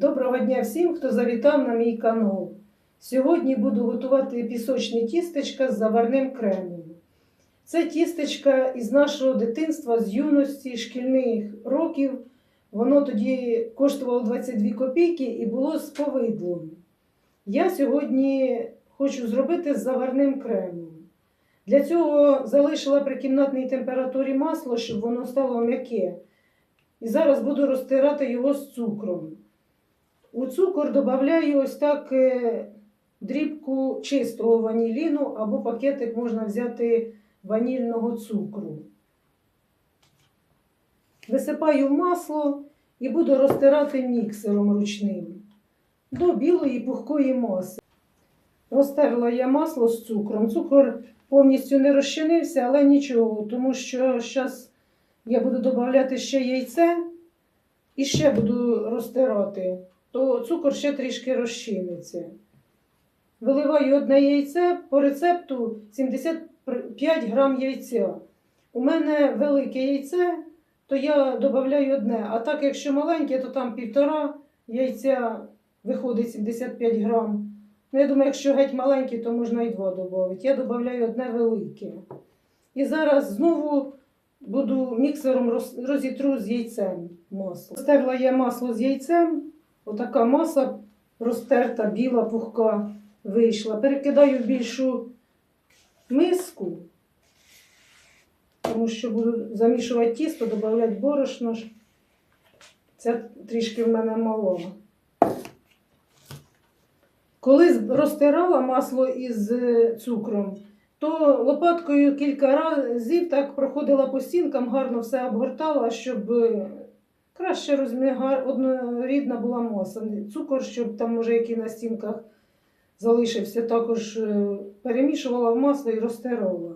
Доброго дня всім, хто завітав на мій канал. Сьогодні буду готувати пісочне тістечка з заварним кремом. Це тістечка із нашого дитинства, з юності, шкільних років. Воно тоді коштувало 22 копійки і було з повидлом. Я сьогодні хочу зробити з заварним кремом. Для цього залишила при кімнатній температурі масло, щоб воно стало м'яке. І зараз буду розтирати його з цукром. У цукор додаю ось так е, дрібку чистого ваніліну або пакетик можна взяти ванільного цукру. Висипаю в масло і буду розтирати міксером ручним до білої пухкої маси. Розтерла я масло з цукром. Цукор повністю не розчинився, але нічого, тому що зараз я буду додавати ще яйце і ще буду розтирати, то цукор ще трішки розчиниться. Виливаю одне яйце по рецепту 75 грам яйця. У мене велике яйце, то я додаю одне. А так, якщо маленьке, то там півтора яйця виходить 75 грам. Ну, я думаю, якщо геть маленькі, то можна і два додати. Я додаю одне велике. І зараз знову буду міксером розітру з яйцем масло. Стерла я масло з яйцем. Отака маса розтерта, біла, пухка вийшла. Перекидаю в більшу миску, тому що буду замішувати тісто, додавати борошно. Це трішки в мене мало. Коли розтирала масло із е, цукром, то лопаткою кілька разів так проходила по стінкам, гарно все обгортала, щоб е, краще розміга... однорідна була маса. Цукор, щоб там, може, який на стінках залишився, також е, перемішувала в масло і розтирала.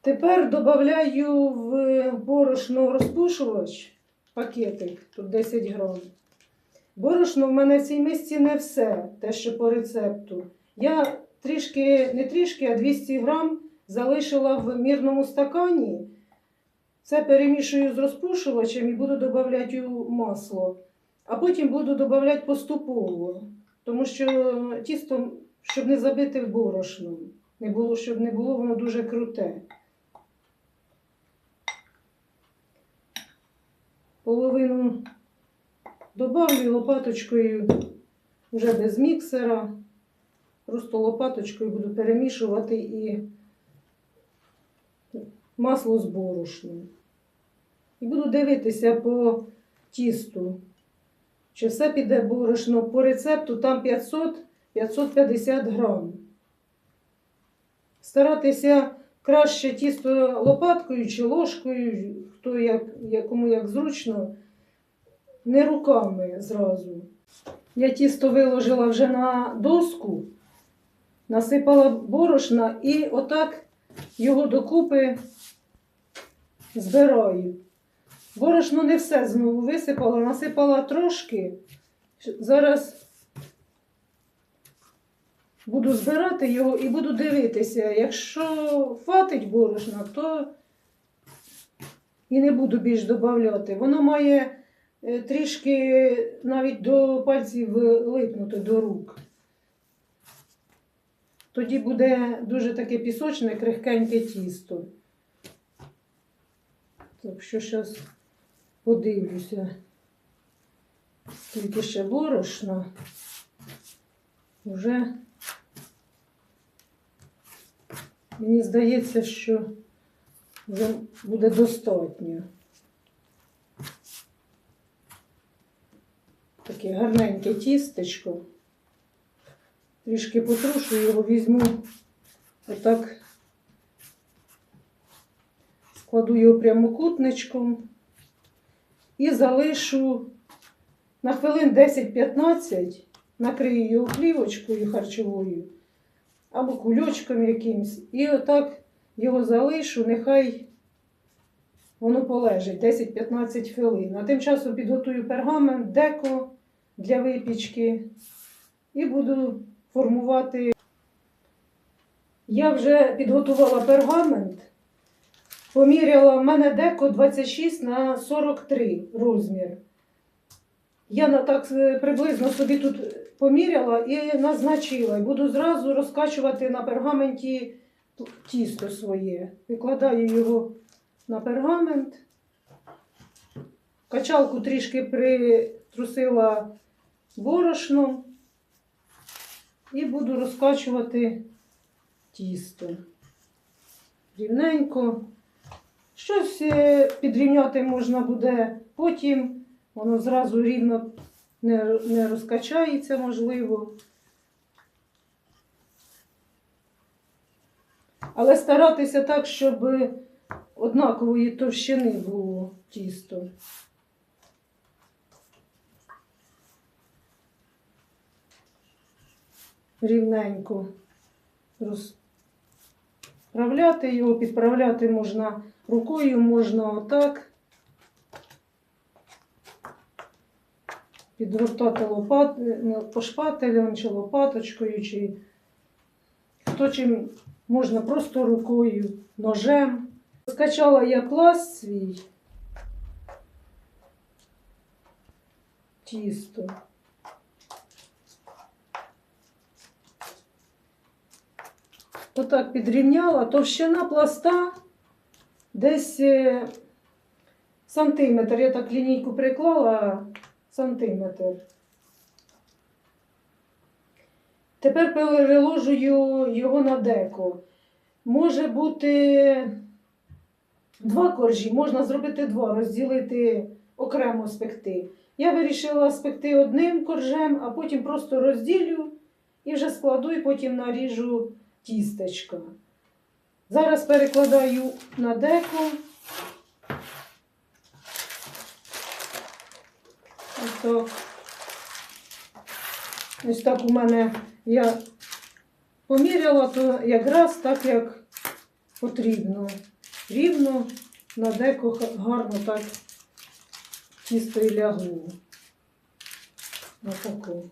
Тепер додаю в борошно розпушувач пакетик, тут 10 грам. Борошно в мене в цій мисці не все, те, що по рецепту. Я трішки, не трішки, а 200 грам залишила в мірному стакані. Це перемішую з розпушувачем і буду додавати масло. А потім буду додавати поступово, тому що тісто, щоб не забити борошном, не було, щоб не було, воно дуже круте. Половину добавлю лопаточкою вже без міксера. Просто лопаточкою буду перемішувати і масло з борошном. І буду дивитися по тісту, чи все піде борошно по рецепту, там 500-550 грам. Старатися краще тісто лопаткою чи ложкою, хто як, як- кому як зручно, не руками зразу. Я тісто виложила вже на доску, насипала борошна і отак його докупи збираю. Борошно не все знову висипала, насипала трошки. Зараз буду збирати його і буду дивитися. Якщо хватить борошна, то і не буду більш додавати. Воно має е, трішки навіть до пальців липнути до рук. Тоді буде дуже таке пісочне, крихкеньке тісто. Так що зараз подивлюся, скільки ще борошна. Вже мені здається, що вже буде достатньо. Таке гарненьке тістечко. Трішки потрушу його візьму отак, складу його прямокутничком і залишу на хвилин 10-15, накрию його плівочкою харчовою або кульочком якимсь. І отак його залишу, нехай воно полежить 10-15 хвилин. А тим часом підготую пергамент, деко для випічки і буду формувати. Я вже підготувала пергамент, поміряла в мене деко 26 на 43 розмір. Я на так е, приблизно собі тут поміряла і назначила. І буду зразу розкачувати на пергаменті тісто своє. Викладаю його на пергамент. Качалку трішки притрусила борошном і буду розкачувати тісто. Рівненько. Щось е, підрівняти можна буде потім. Воно зразу рівно не, не розкачається, можливо. Але старатися так, щоб однакової товщини було тісто. Рівненько розправляти його, підправляти можна рукою, можна отак. Підгортати лопат, не, по шпателям чи лопаточкою, чи хто чим можна просто рукою, ножем. Скачала я пласт свій тісто. Отак підрівняла. Товщина пласта десь е, сантиметр. Я так лінійку приклала сантиметр. Тепер переложую його на деко. Може бути два коржі, можна зробити два, розділити окремо спекти. Я вирішила спекти одним коржем, а потім просто розділю і вже складу, і потім наріжу тістечка. Зараз перекладаю на деко. Ось так. Ось так у мене я поміряла, то якраз так, як потрібно. Рівно на деко гарно так тісто і лягло. Отако.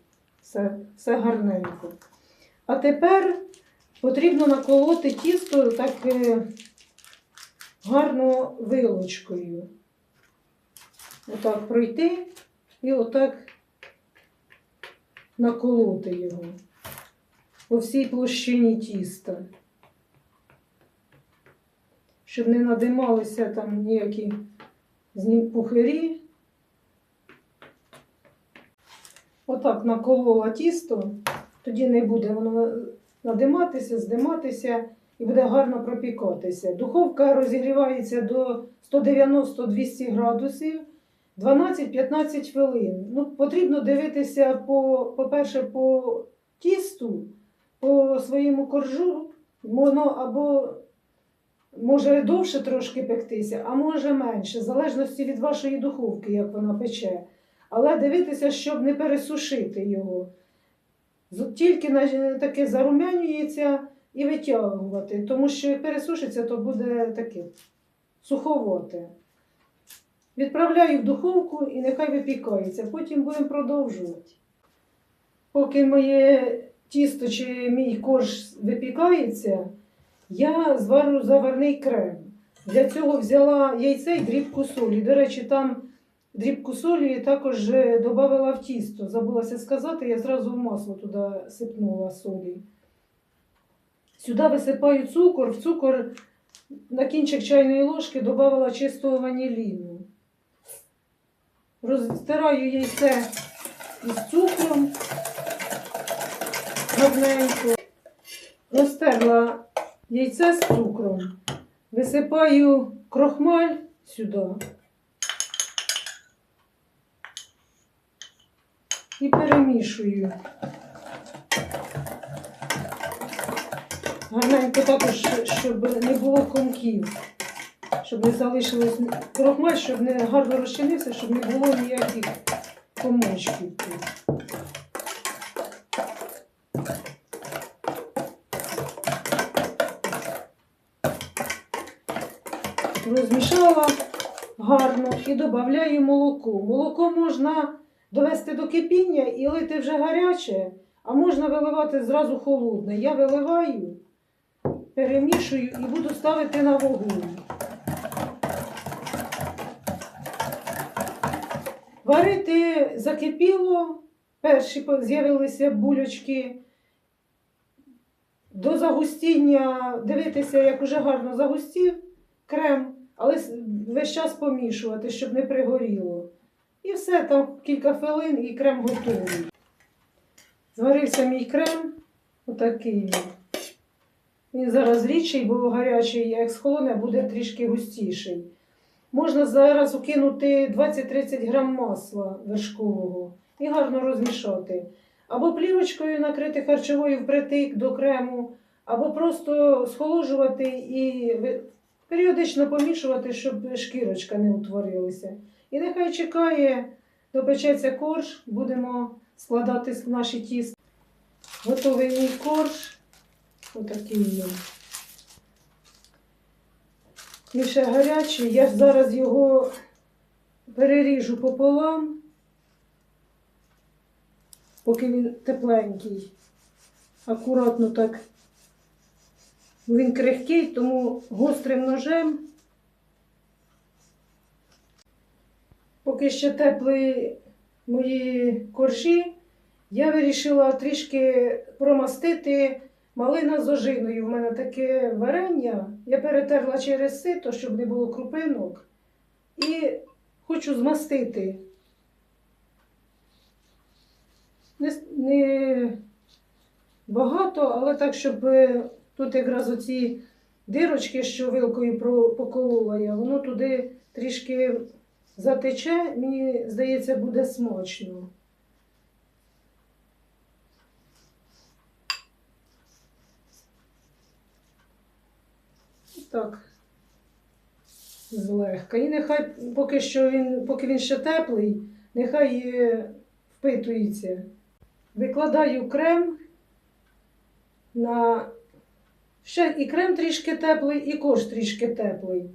Все, все гарненько. А тепер потрібно наколоти тісто так е, гарно вилочкою. Отак пройти і отак наколоти його по всій площині тіста. Щоб не надималися там ніякі пухирі. Отак наколола тісто, тоді не буде воно надиматися, здиматися і буде гарно пропікатися. Духовка розігрівається до 190-200 градусів 12-15 хвилин. Ну, потрібно дивитися, по, по-перше, по тісту, по своєму коржу. Воно або може довше трошки пектися, а може менше, в залежності від вашої духовки, як вона пече. Але дивитися, щоб не пересушити його. Тільки таке зарумянюється і витягувати, тому що пересушиться, то буде таке суховате. Відправляю в духовку і нехай випікається. Потім будемо продовжувати. Поки моє тісто чи мій корж випікається, я зварю заварний крем. Для цього взяла яйце і дрібку солі. До речі, там дрібку солі також додала в тісто. Забулася сказати, я зразу в масло туди сипнула солі. Сюди висипаю цукор. В цукор на кінчик чайної ложки додавала чистого ваніліну. Розтираю яйце із цукром гарненько. Розтерла яйце з цукром. Висипаю крохмаль сюди. І перемішую. Гарненько також, щоб не було комків. Щоб не залишилось крохмаль, щоб не гарно розчинився, щоб не було ніяких комочків тут. Розмішала гарно і додаю молоко. Молоко можна довести до кипіння і лити вже гаряче, а можна виливати зразу холодне. Я виливаю, перемішую і буду ставити на вогонь. Варити закипіло, перші з'явилися бульочки. До загустіння дивитися, як уже гарно загустів крем, але весь час помішувати, щоб не пригоріло. І все, там кілька хвилин і крем готовий. Зварився мій крем, отакий він. Зараз рідший, бо гарячий, як схолоне, буде трішки густіший. Можна зараз укинути 20-30 грам масла вершкового і гарно розмішати. Або плівочкою накрити харчовою впритик до крему, або просто схолоджувати і періодично помішувати, щоб шкірочка не утворилася. І нехай чекає, допечеться корж, будемо складати наші тісто. Готовий мій корж. Отакий він. Він ще гарячий, я зараз його переріжу пополам, поки він тепленький. Акуратно так. Він крихкий, тому гострим ножем. Поки ще теплі мої коржі, я вирішила трішки промастити малина з ожиною. У мене таке варення. Я перетерла через сито, щоб не було крупинок. І хочу змастити. Не, не багато, але так, щоб е, тут якраз оці дирочки, що вилкою поколола я, воно туди трішки затече, мені здається, буде смачно. Так. Злегка. І нехай поки що він, поки він ще теплий, нехай впитується. Викладаю крем на ще і крем трішки теплий, і корж трішки теплий.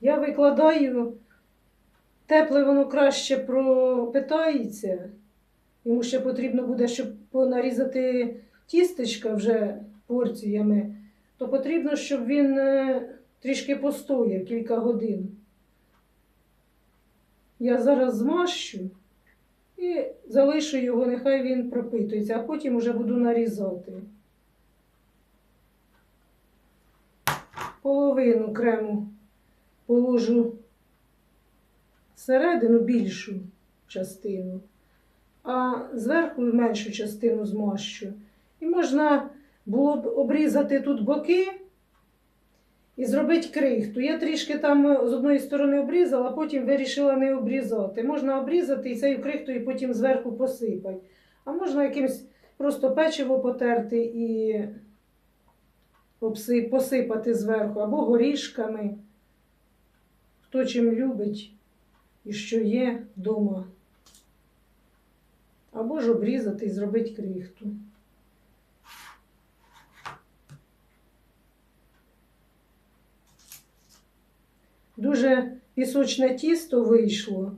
Я викладаю, тепле воно краще пропитається. Йому ще потрібно буде, щоб понарізати тістечка вже порціями, то потрібно, щоб він е, трішки постояв кілька годин. Я зараз змащу і залишу його, нехай він пропитується, а потім вже буду нарізати. Половину крему положу всередину більшу частину, а зверху меншу частину змащу. І можна було б обрізати тут боки і зробити крихту. Я трішки там з одної сторони обрізала, потім вирішила не обрізати. Можна обрізати і цією крихтою потім зверху посипати. А можна якимось просто печиво потерти і посипати зверху, або горішками. Хто чим любить і що є вдома. Або ж обрізати і зробити крихту. Дуже пісочне тісто вийшло.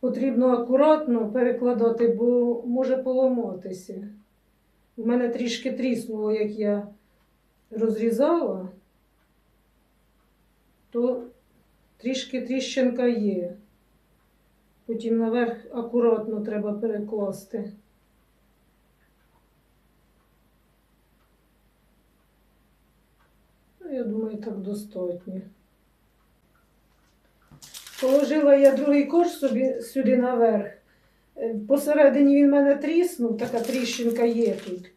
Потрібно акуратно перекладати, бо може поламатися. У мене трішки тріснуло, як я розрізала, то трішки тріщинка є. Потім наверх акуратно треба перекласти. Ну, я думаю, так достатньо. Положила я другий корж собі сюди наверх. Е, Посередині він в мене тріснув, така тріщинка є тут.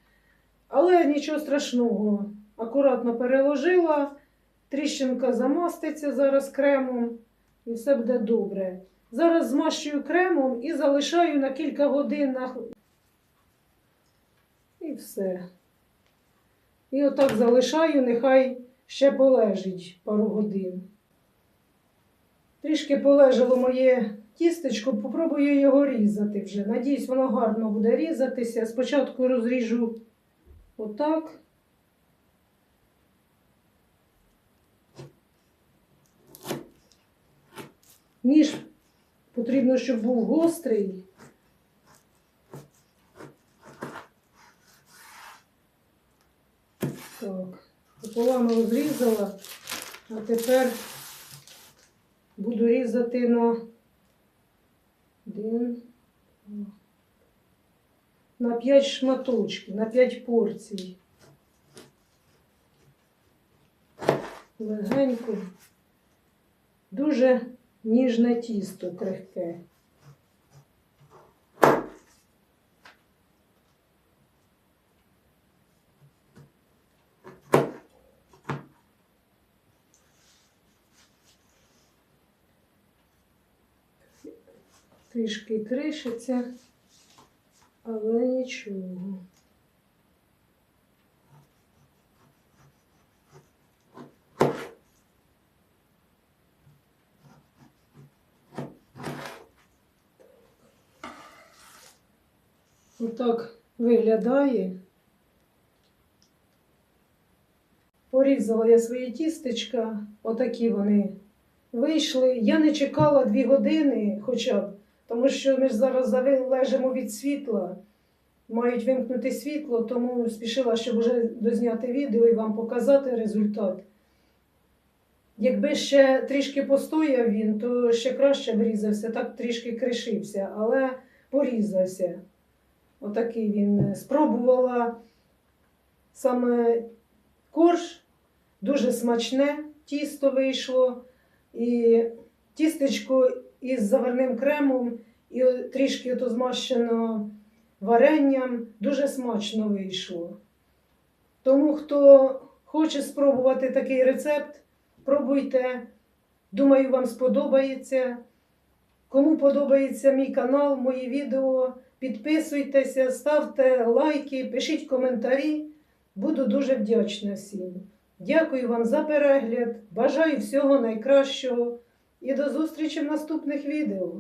Але нічого страшного. Акуратно переложила, тріщинка замаститься зараз кремом і все буде добре. Зараз змащую кремом і залишаю на кілька годин. На... І все. І отак залишаю, нехай ще полежить пару годин. Трішки полежало моє тістечко, попробую його різати вже. Надіюсь, воно гарно буде різатися. Спочатку розріжу отак. Ніж потрібно, щоб був гострий. Так, пополам розрізала, а тепер буду різати на Один. На 5 шматочків, на 5 порцій. Легенько. Дуже ніжне тісто крихке. Трішки кришиться, але нічого. Отак виглядає. Порізала я свої тістечка, отакі вони вийшли. Я не чекала дві години хоча б, тому що ми ж зараз залежимо від світла. Мають вимкнути світло, тому спішила, щоб вже дозняти відео і вам показати результат. Якби ще трішки постояв він, то ще краще врізався, так трішки кришився, але порізався. Отакий він. Спробувала саме корж, дуже смачне тісто вийшло. І тістечко із заварним кремом, і трішки ото змащено варенням, дуже смачно вийшло. Тому, хто хоче спробувати такий рецепт, пробуйте. Думаю, вам сподобається. Кому подобається мій канал, мої відео, підписуйтеся, ставте лайки, пишіть коментарі. Буду дуже вдячна всім. Дякую вам за перегляд. Бажаю всього найкращого і до зустрічі в наступних відео.